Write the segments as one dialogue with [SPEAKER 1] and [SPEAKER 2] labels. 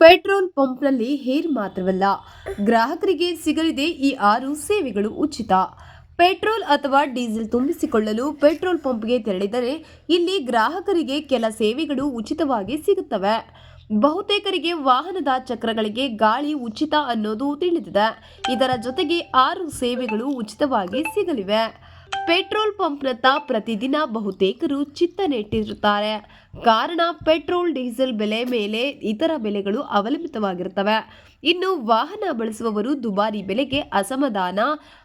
[SPEAKER 1] Petrol ಪಂಪ್ನಲ್ಲಿ hair ಮಾತ್ರವಲ್ಲ, ಗ್ರಾಹಕರಿಗೆ ಸಿಗಲಿದೆ ಈ ಆರು ಸೇವೆಗಳು ಉಚಿತ. ಪೆಟ್ರೋಲ್ ಅಥವಾ ಡೀಸೆಲ್ ತುಂಬಿಸಿಕೊಳ್ಳಲು ಪೆಟ್ರೋಲ್ ಪಂಪ್ಗೆ ತೆರಳಿದರೆ ಇಲ್ಲಿ ಗ್ರಾಹಕರಿಗೆ ಕೆಲ ಸೇವೆಗಳು ಉಚಿತವಾಗಿ ಸಿಗುತ್ತವೆ. ಬಹುತೇಕರಿಗೆ ವಾಹನದ ಚಕ್ರಗಳಿಗೆ ಗಾಳಿ ಉಚಿತ ಅನ್ನೋದು ತಿಳಿದಿದೆ. ಇದರ ಜೊತೆಗೆ ಆರು ಸೇವೆಗಳು ಉಚಿತವಾಗಿ ಸಿಗಲಿವೆ. ಪೆಟ್ರೋಲ್ ಪಂಪ್ನತ್ತ ಪ್ರತಿದಿನ ಬಹುತೇಕರು ಚಿತ್ತ ನೆಟ್ಟಿರುತ್ತಾರೆ ಕಾರಣ ಪೆಟ್ರೋಲ್, ಡೀಸೆಲ್ ಬೆಲೆ ಮೇಲೆ ಇತರ ಬೆಲೆಗಳು ಅವಲಂಬಿತವಾಗಿರುತ್ತವೆ. ಇನ್ನು ವಾಹನ ಬಳಸುವವರು ದುಬಾರಿ ಬೆಲೆಗೆ ಅಸಮಾಧಾನ,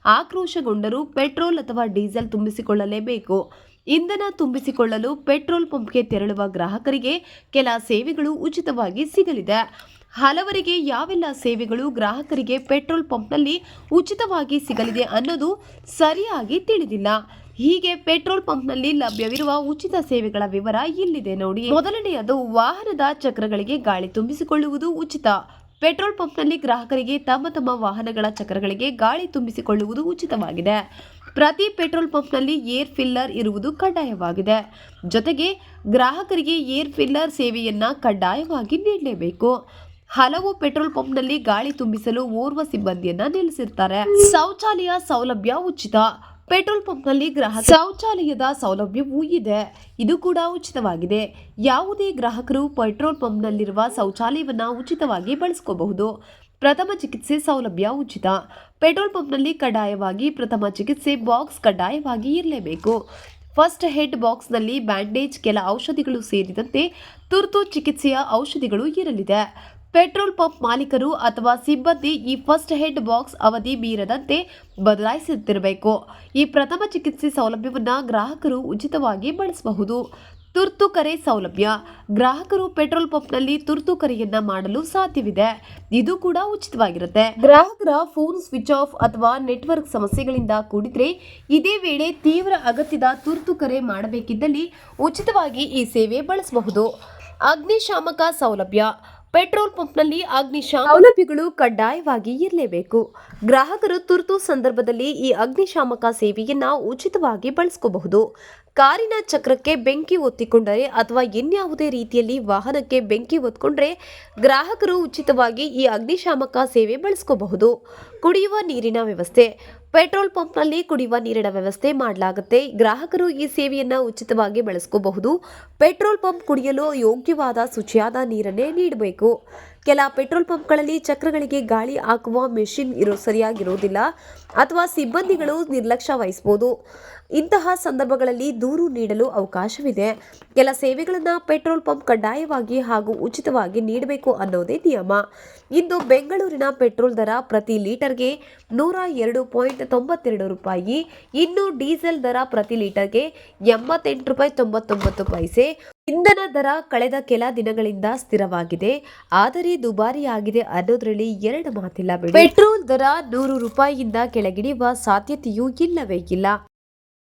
[SPEAKER 1] ಆಕ್ರೋಶಗೊಂಡರೂ ಪೆಟ್ರೋಲ್ ಅಥವಾ ಡೀಸೆಲ್ ತುಂಬಿಸಿಕೊಳ್ಳಲೇಬೇಕು. ಇಂಧನ ತುಂಬಿಸಿಕೊಳ್ಳಲು ಪೆಟ್ರೋಲ್ ಪಂಪ್ಗೆ ತೆರಳುವ ಗ್ರಾಹಕರಿಗೆ ಕೆಲ ಸೇವೆಗಳು ಉಚಿತವಾಗಿ ಸಿಗಲಿದೆ. ಹಲವರಿಗೆ ಯಾವೆಲ್ಲ ಸೇವೆಗಳು ಗ್ರಾಹಕರಿಗೆ ಪೆಟ್ರೋಲ್ ಪಂಪ್ನಲ್ಲಿ ಉಚಿತವಾಗಿ ಸಿಗಲಿದೆ ಅನ್ನೋದು ಸರಿಯಾಗಿ ತಿಳಿದಿಲ್ಲ. ಹೀಗೆ ಪೆಟ್ರೋಲ್ ಪಂಪ್ನಲ್ಲಿ ಲಭ್ಯವಿರುವ ಉಚಿತ ಸೇವೆಗಳ ವಿವರ ಇಲ್ಲಿದೆ ನೋಡಿ. ಮೊದಲನೆಯದು, ವಾಹನದ ಚಕ್ರಗಳಿಗೆ ಗಾಳಿ ತುಂಬಿಸಿಕೊಳ್ಳುವುದು ಉಚಿತ. ಪೆಟ್ರೋಲ್ ಪಂಪ್ನಲ್ಲಿ ಗ್ರಾಹಕರಿಗೆ ತಮ್ಮ ತಮ್ಮ ವಾಹನಗಳ ಚಕ್ರಗಳಿಗೆ ಗಾಳಿ ತುಂಬಿಸಿಕೊಳ್ಳುವುದು ಉಚಿತವಾಗಿದೆ. ಪ್ರತಿ ಪೆಟ್ರೋಲ್ ಪಂಪ್ನಲ್ಲಿ ಏರ್ ಫಿಲ್ಲರ್ ಇರುವುದು ಕಡ್ಡಾಯವಾಗಿದೆ. ಜೊತೆಗೆ ಗ್ರಾಹಕರಿಗೆ ಏರ್ ಫಿಲ್ಲರ್ ಸೇವೆಯನ್ನ ಕಡ್ಡಾಯವಾಗಿ ನೀಡಲೇಬೇಕು. ಹಲವು ಪೆಟ್ರೋಲ್ ಪಂಪ್ನಲ್ಲಿ ಗಾಳಿ ತುಂಬಿಸಲು ಓರ್ವ ಸಿಬ್ಬಂದಿಯನ್ನ ನಿಲ್ಲಿಸಿರ್ತಾರೆ. ಶೌಚಾಲಯ ಸೌಲಭ್ಯ ಉಚಿತ. ಪೆಟ್ರೋಲ್ ಪಂಪ್ನಲ್ಲಿ ಗ್ರಾಹಕ ಶೌಚಾಲಯದ ಸೌಲಭ್ಯವೂ ಇದೆ. ಇದು ಕೂಡ ಉಚಿತವಾಗಿದೆ. ಯಾವುದೇ ಗ್ರಾಹಕರು ಪೆಟ್ರೋಲ್ ಪಂಪ್ನಲ್ಲಿರುವ ಶೌಚಾಲಯವನ್ನು ಉಚಿತವಾಗಿ ಬಳಸ್ಕೋಬಹುದು. ಪ್ರಥಮ ಚಿಕಿತ್ಸೆ ಸೌಲಭ್ಯ ಉಚಿತ. ಪೆಟ್ರೋಲ್ ಪಂಪ್ನಲ್ಲಿ ಕಡ್ಡಾಯವಾಗಿ ಪ್ರಥಮ ಚಿಕಿತ್ಸೆ ಬಾಕ್ಸ್ ಕಡ್ಡಾಯವಾಗಿ ಇರಲೇಬೇಕು. ಫಸ್ಟ್ ಹೆಡ್ ಬಾಕ್ಸ್ನಲ್ಲಿ ಬ್ಯಾಂಡೇಜ್ ಕೆಲ ಔಷಧಿಗಳು ಸೇರಿದಂತೆ ತುರ್ತು ಚಿಕಿತ್ಸೆಯ ಔಷಧಿಗಳು ಇರಲಿದೆ. ಪೆಟ್ರೋಲ್ ಪಂಪ್ ಮಾಲೀಕರು ಅಥವಾ ಸಿಬ್ಬಂದಿ ಈ ಫಸ್ಟ್ ಹೆಡ್ ಬಾಕ್ಸ್ ಅವಧಿ ಮೀರದಂತೆ ಬದಲಾಯಿಸುತ್ತಿರಬೇಕು. ಈ ಪ್ರಥಮ ಚಿಕಿತ್ಸೆ ಸೌಲಭ್ಯವನ್ನು ಗ್ರಾಹಕರು ಉಚಿತವಾಗಿ ಬಳಸಬಹುದು. ತುರ್ತು ಕರೆ ಸೌಲಭ್ಯ. ಗ್ರಾಹಕರು ಪೆಟ್ರೋಲ್ ಪಂಪ್ನಲ್ಲಿ ತುರ್ತು ಕರೆಯನ್ನ ಮಾಡಲು ಸಾಧ್ಯವಿದೆ. ಇದು ಕೂಡ ಉಚಿತವಾಗಿರುತ್ತೆ. ಗ್ರಾಹಕರ ಫೋನ್ ಸ್ವಿಚ್ ಆಫ್ ಅಥವಾ ನೆಟ್ವರ್ಕ್ ಸಮಸ್ಯೆಗಳಿಂದ ಕೂಡಿದ್ರೆ ಇದೇ ವೇಳೆ ತೀವ್ರ ಅಗತ್ಯದ ತುರ್ತು ಕರೆ ಮಾಡಬೇಕಿದ್ದಲ್ಲಿ ಉಚಿತವಾಗಿ ಈ ಸೇವೆ ಬಳಸಬಹುದು. ಅಗ್ನಿಶಾಮಕ ಸೌಲಭ್ಯ. ಪೆಟ್ರೋಲ್ ಪಂಪ್ನಲ್ಲಿ ಅಗ್ನಿಶಾಮಕ ಸೌಲಭ್ಯಗಳು ಕಡ್ಡಾಯವಾಗಿ ಇರಲೇಬೇಕು. ಗ್ರಾಹಕರು ತುರ್ತು ಸಂದರ್ಭದಲ್ಲಿ ಈ ಅಗ್ನಿಶಾಮಕ ಸೇವೆಯನ್ನ ಉಚಿತವಾಗಿ ಬಳಸ್ಕೋಬಹುದು. ಕಾರಿನ ಚಕ್ರಕ್ಕೆ ಬೆಂಕಿ ಒತ್ತಿಕೊಂಡರೆ ಅಥವಾ ಇನ್ಯಾವುದೇ ರೀತಿಯಲ್ಲಿ ವಾಹನಕ್ಕೆ ಬೆಂಕಿ ಒತ್ಕೊಂಡ್ರೆ ಗ್ರಾಹಕರು ಉಚಿತವಾಗಿ ಈ ಅಗ್ನಿಶಾಮಕ ಸೇವೆ ಬಳಸ್ಕೋಬಹುದು. ಕುಡಿಯುವ ನೀರಿನ ವ್ಯವಸ್ಥೆ ಪೆಟ್ರೋಲ್ ಪಂಪ್ನಲ್ಲಿ ಕುಡಿಯುವ ನೀರಿನ ವ್ಯವಸ್ಥೆ ಮಾಡಲಾಗುತ್ತೆ. ಗ್ರಾಹಕರು ಈ ಸೇವೆಯನ್ನ ಉಚಿತವಾಗಿ ಬಳಸ್ಕೋಬಹುದು. ಪೆಟ್ರೋಲ್ ಪಂಪ್ ಕುಡಿಯಲು ಯೋಗ್ಯವಾದ ಶುಚಿಯಾದ ನೀರನ್ನೇ ನೀಡಬೇಕು. ಕೆಲ ಪೆಟ್ರೋಲ್ ಪಂಪ್ಗಳಲ್ಲಿ ಚಕ್ರಗಳಿಗೆ ಗಾಳಿ ಹಾಕುವ ಮೆಷಿನ್ ಇರೋ ಸರಿಯಾಗಿರೋದಿಲ್ಲ ಅಥವಾ ಸಿಬ್ಬಂದಿಗಳು ನಿರ್ಲಕ್ಷ್ಯ ವಹಿಸಬಹುದು ಇಂತಹ ಸಂದರ್ಭಗಳಲ್ಲಿ ದೂರು ನೀಡಲು ಅವಕಾಶವಿದೆ. ಕೆಲ ಸೇವೆಗಳನ್ನು ಪೆಟ್ರೋಲ್ ಪಂಪ್ ಕಡ್ಡಾಯವಾಗಿ ಹಾಗೂ ಉಚಿತವಾಗಿ ನೀಡಬೇಕು ಅನ್ನೋದೇ ನಿಯಮ. ಇಂದು ಬೆಂಗಳೂರಿನ ಪೆಟ್ರೋಲ್ ದರ ಪ್ರತಿ ಲೀಟರ್ಗೆ ನೂರ ಎರಡು ಪಾಯಿಂಟ್ ತೊಂಬತ್ತೆರಡು ರೂಪಾಯಿ, ಇನ್ನು ಡೀಸೆಲ್ ದರ ಪ್ರತಿ ಲೀಟರ್ಗೆ ಎಂಬತ್ತೆಂಟು ರೂಪಾಯಿ ತೊಂಬತ್ತೊಂಬತ್ತು ಪೈಸೆ ಇಂಧನ ದರ ಕಳೆದ ಕೆಲ ದಿನಗಳಿಂದ ಸ್ಥಿರವಾಗಿದೆ. ಆದರೆ ದುಬಾರಿಯಾಗಿದೆ ಅನ್ನೋದ್ರಲ್ಲಿ ಎರಡು ಮಾತಿಲ್ಲ ಪೆಟ್ರೋಲ್ ದರ ನೂರು ರೂಪಾಯಿಯಿಂದ ಕೆಳಗಿಳಿಯುವ ಸಾಧ್ಯತೆಯೂ ಇಲ್ಲವೇ ಇಲ್ಲ.